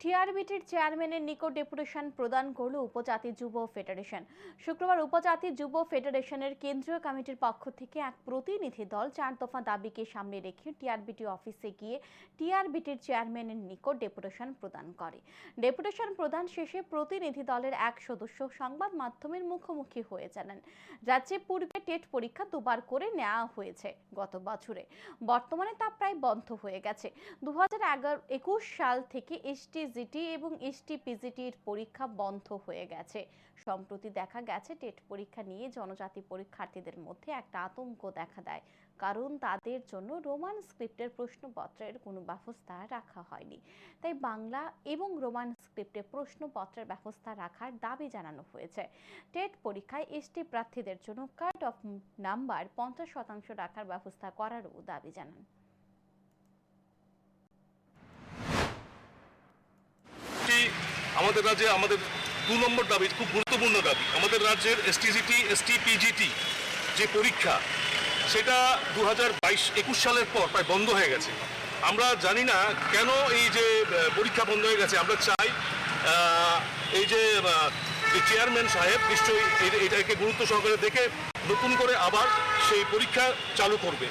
টিআরবিটির চেয়ারম্যানের নিকট ডেপুটেশন প্রদান করল উপজাতি যুব ফেডারেশন। শুক্রবার উপজাতি যুব ফেডারেশনের কেন্দ্রীয় কমিটির পক্ষ থেকে এক প্রতিনিধি দল চার দফা দাবিকে সামনে রেখে টিআরবিটি অফিসে গিয়ে টিআরবিটির চেয়ারম্যানের নিকট ডেপুটেশন প্রদান করে। ডেপুটেশন প্রদান শেষে প্রতিনিধি দলের এক সদস্য সংবাদ মাধ্যমের মুখোমুখি হয়ে জানান, রাজ্যে পূর্বে টেট পরীক্ষা দুবার করে নেওয়া হয়েছে গত বছরে। বর্তমানে তা প্রায় বন্ধ হয়ে গেছে। দু হাজার একুশ সাল থেকে এসটিজিটি এবং এসটিপিজিটির পরীক্ষা বন্ধ হয়ে গেছে। সম্প্রতি দেখা গেছে, টেট পরীক্ষা নিয়ে জনজাতি পরীক্ষার্থীদের মধ্যে একটা আতঙ্ক দেখা দেয়। কারণ তাদের জন্য রোমান স্ক্রিপ্টের প্রশ্নপত্রের কোনো ব্যবস্থা রাখা হয়নি। তাই বাংলা এবং রোমান স্ক্রিপ্টে প্রশ্নপত্রের ব্যবস্থা রাখার দাবি জানানো হয়েছে। টেট পরীক্ষায় এসটি প্রার্থীদের জন্য কাট অফ নাম্বার পঞ্চাশ শতাংশ রাখার ব্যবস্থা করারও দাবি জানান। আমাদের রাজ্যে আমাদের দু নম্বর দাবি, খুব গুরুত্বপূর্ণ দাবি, আমাদের রাজ্যের এসটিজিটি এসটিপিজিটি যে পরীক্ষা, সেটা দু হাজার বাইশ একুশ সালের পর প্রায় বন্ধ হয়ে গেছে। আমরা জানি না কেন এই যে পরীক্ষা বন্ধ হয়ে গেছে, আমরা চাই এই যে যে চেয়ারম্যান সাহেব নিশ্চয়ই এটাকে গুরুত্ব সহকারে দেখে নতুন করে আবার সেই পরীক্ষা চালু করবে।